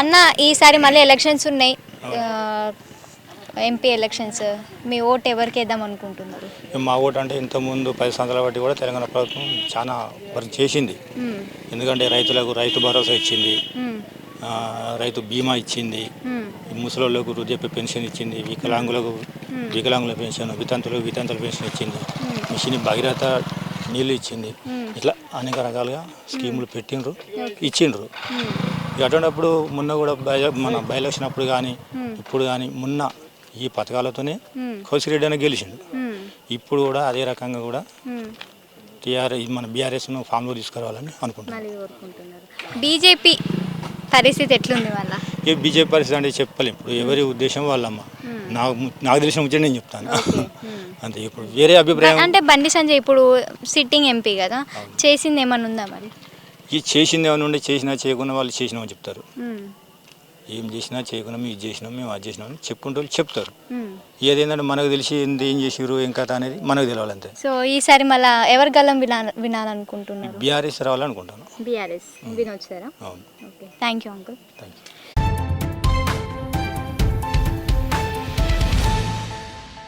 అన్న ఈసారి మళ్ళీ ఎలక్షన్స్ ఉన్నాయి. ఎంపీ ఎలక్షన్స్ మీ ఓట్ ఎవరికి వేద్దాం అనుకుంటున్నారు? మా ఓటు అంటే ఇంతకుముందు పది సంవత్సరాల బట్టి కూడా తెలంగాణ ప్రభుత్వం చాలా వర్క్ చేసింది. ఎందుకంటే రైతులకు రైతు భరోసా ఇచ్చింది. రైతు బీమా ఇచ్చింది. ముసలోళ్ళకు వృద్ధాప్య పెన్షన్ ఇచ్చింది. వికలాంగులకు వికలాంగుల పెన్షన్ వితంతులకు వితంతుల పెన్షన్ ఇచ్చింది. మిషన్ భగీరథ నీళ్ళు ఇచ్చింది. ఇట్లా అనేక రకాలుగా స్కీములు పెట్టిండ్రు ఇచ్చిండ్రు. అటువంటిప్పుడు మొన్న కూడా మన బై ఎలక్షన్ అప్పుడు కానీ ఇప్పుడు కానీ మొన్న ఈ పథకాలతోనే కౌశిరెడ్డి అని గెలిచిండు. ఇప్పుడు కూడా అదే రకంగా కూడా మ్మ్. టీఆర్ మన బీఆర్ఎస్ను ఫామ్లో తీసుకురావాలని కోరుకుంటున్నారు. బీజేపీ పరిస్థితి ఎట్లుంది వాళ్ళ? ఈ బీజేపీ పరిస్థితి అంటే చెప్పలేం. ఇప్పుడు ఎవరి ఉద్దేశం వాళ్ళమ్మ? నాకు నాకు తెలిసిన ముచ్చట నేను చెప్తాను. అంతే ఇప్పుడు వేరే అభిప్రాయం అంటే బండి సంజయ్ ఇప్పుడు సిట్టింగ్ ఎంపీ కదా? చేసింది ఏమన్నా ఉందా మరి? ఈ చేసింది ఏమైనా ఉంటే చేసినా చేయకుండా వాళ్ళు చేసినామని చెప్తారు. ఏం చేసినా చేయకుండా మేము ఇది చేసినాం మేము అది చేసినాం అని చెప్పుకుంటూ వాళ్ళు చెప్తారు. మ్మ్. ఏదేంటంటే మనకు తెలిసి ఏం చేసిరు ఏం కథ అనేది మనకు తెలియాలి అంతే. సో ఈసారి మళ్ళా ఎవరి గల్లం వినా వినాలనుకుంటున్నారు? BRS రావాలనుకుంటాను. BRS. Okay. Thank you uncle. Thank you